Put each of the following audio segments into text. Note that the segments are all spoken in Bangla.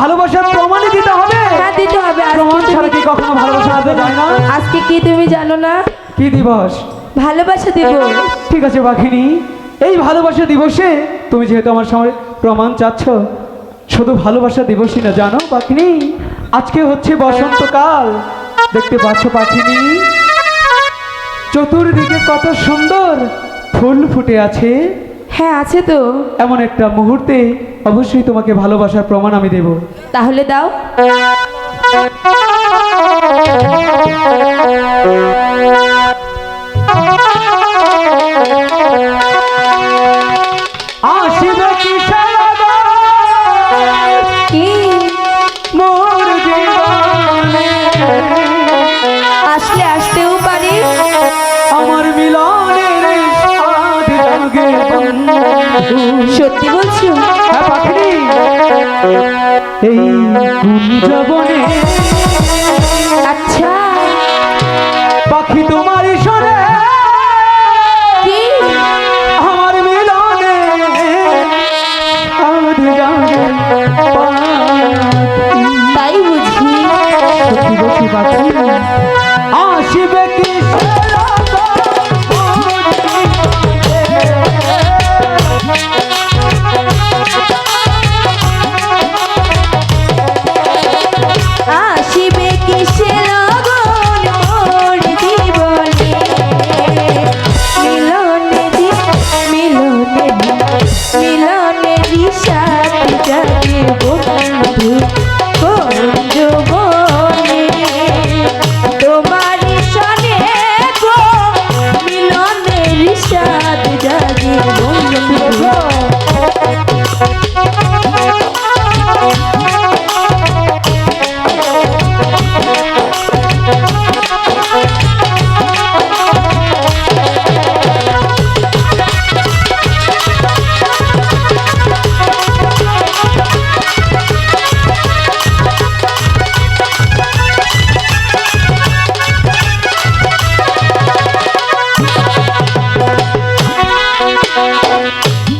ভালোবাসার প্রমাণই দিতে হবে। হ্যাঁ দিতে হবে। প্রমাণ ছাড়া কি কখনো ভালোবাসা দিতে যায় না? আজকে কি তুমি জানো না? কি দিবস? ভালোবাসা দেব। ঠিক আছে বাঘিনী। এই ভালোবাসা দিবসে তুমি যেহেতু আমার সময় প্রমাণ চাচ্ছ শুধু ভালোবাসা দিবসই না জানো পাখিনি আজকে হচ্ছে বসন্তকাল। দেখতে পাচ্ছ পাখিনি চতুর্দিকে কত সুন্দর ফুল ফুটে আছে। হ্যাঁ আছে তো। এমন একটা মুহূর্তে অবশ্যই তোমাকে ভালোবাসার প্রমাণ আমি দেব। তাহলে দাও। এই গুঞ্জবনে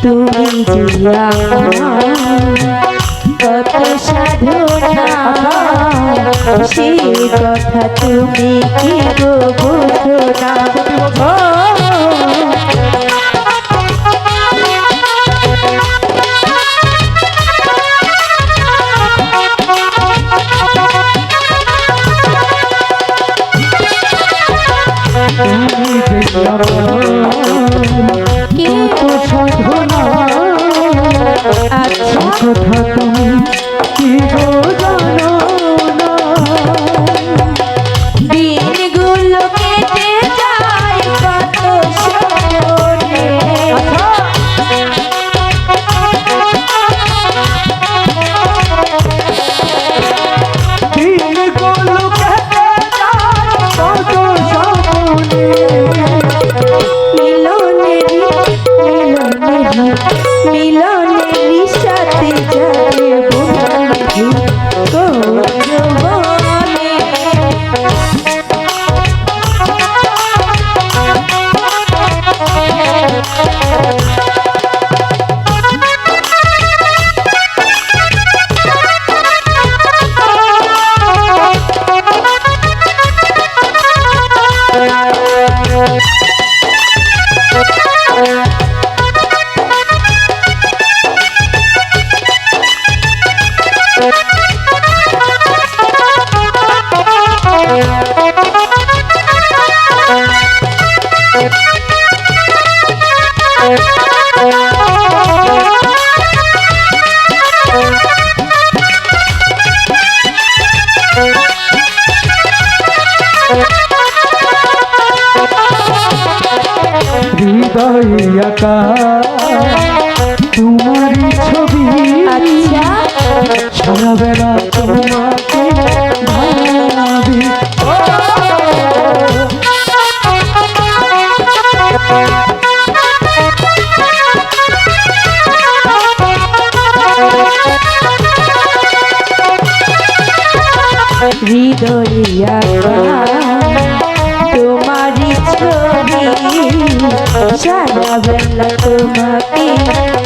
তুমি জিয়া কত সাধনা সেই কথা তুমি কি বুঝো না? কথা হৃদয়ে সারা বেলা তোমাকে।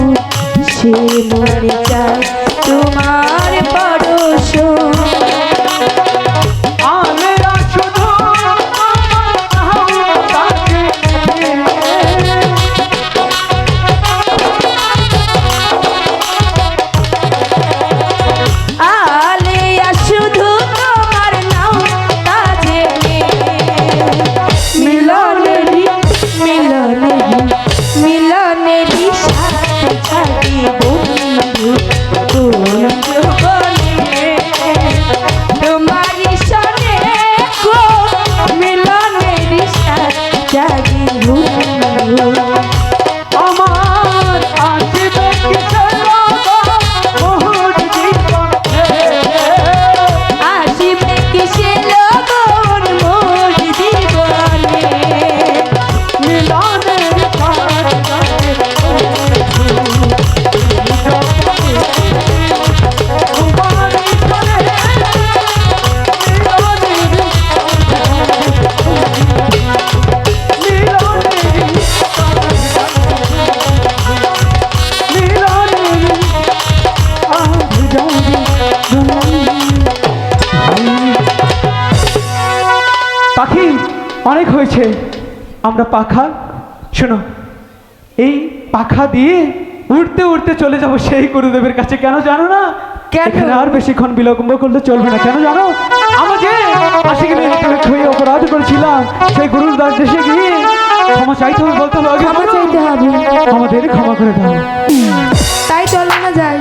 সে মনে চায় তোমার পরশ হয়েছে। আমরা পাখা শোনো এই পাখা দিয়ে উড়তে উড়তে চলে যাব সেই গুরুদেবের কাছে। কেন জানো না? কেন? আর বেশিক্ষণ বিলম্ব করলে চলবে না। কেন জানো? আমাকে আশিকে হয়ে অপরাধ করেছিলাম সেই গুরুর দাস দেশে গিয়ে ক্ষমা চাইতে হবে বলতে হবে ক্ষমা। চাইতে হবে। আমাদের ক্ষমা করে দাও। তাই চলো না যাই।